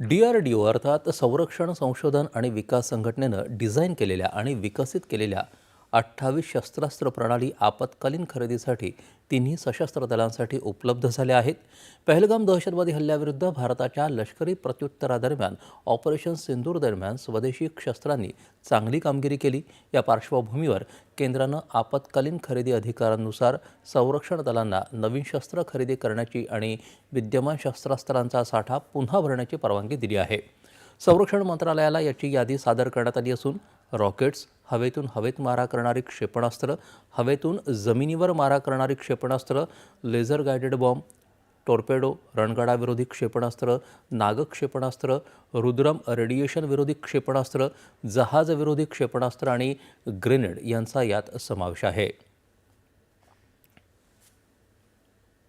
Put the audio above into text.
D R D O अर्थात संरक्षण संशोधन आणि विकास संघटनेनं डिझाईन केलेल्या आणि विकसित केलेल्या अठ्ठावीस शस्त्रास्त्र प्रणाली आपत्कालीन खरेदीसाठी तिन्ही सशस्त्र दलांसाठी उपलब्ध झाल्या आहेत. पहलगाम दहशतवादी हल्ल्याविरुद्ध भारताच्या लष्करी प्रत्युत्तरादरम्यान ऑपरेशन सिंदूर दरम्यान स्वदेशी शस्त्रांनी चांगली कामगिरी केली. या पार्श्वभूमीवर केंद्रानं आपत्कालीन खरेदी अधिकारांनुसार संरक्षण दलांना नवीन शस्त्र खरेदी करण्याची आणि विद्यमान शस्त्रास्त्रांचा साठा पुन्हा भरण्याची परवानगी दिली आहे. संरक्षण मंत्रालयाला याची यादी सादर करण्यात आली असून रॉकेट्स हवेतून हवेत मारा करणारी क्षेपणास्त्र हवेतून जमिनीवर मारा करणारी क्षेपणास्त्र लेझर गायडेड बॉम्ब टॉर्पेडो रणगाडाविरोधी क्षेपणास्त्र नाग क्षेपणास्त्र रुद्रम रेडिएशन विरोधी क्षेपणास्त्र जहाजविरोधी क्षेपणास्त्र आणि ग्रेनेड यांचा यात समावेश आहे.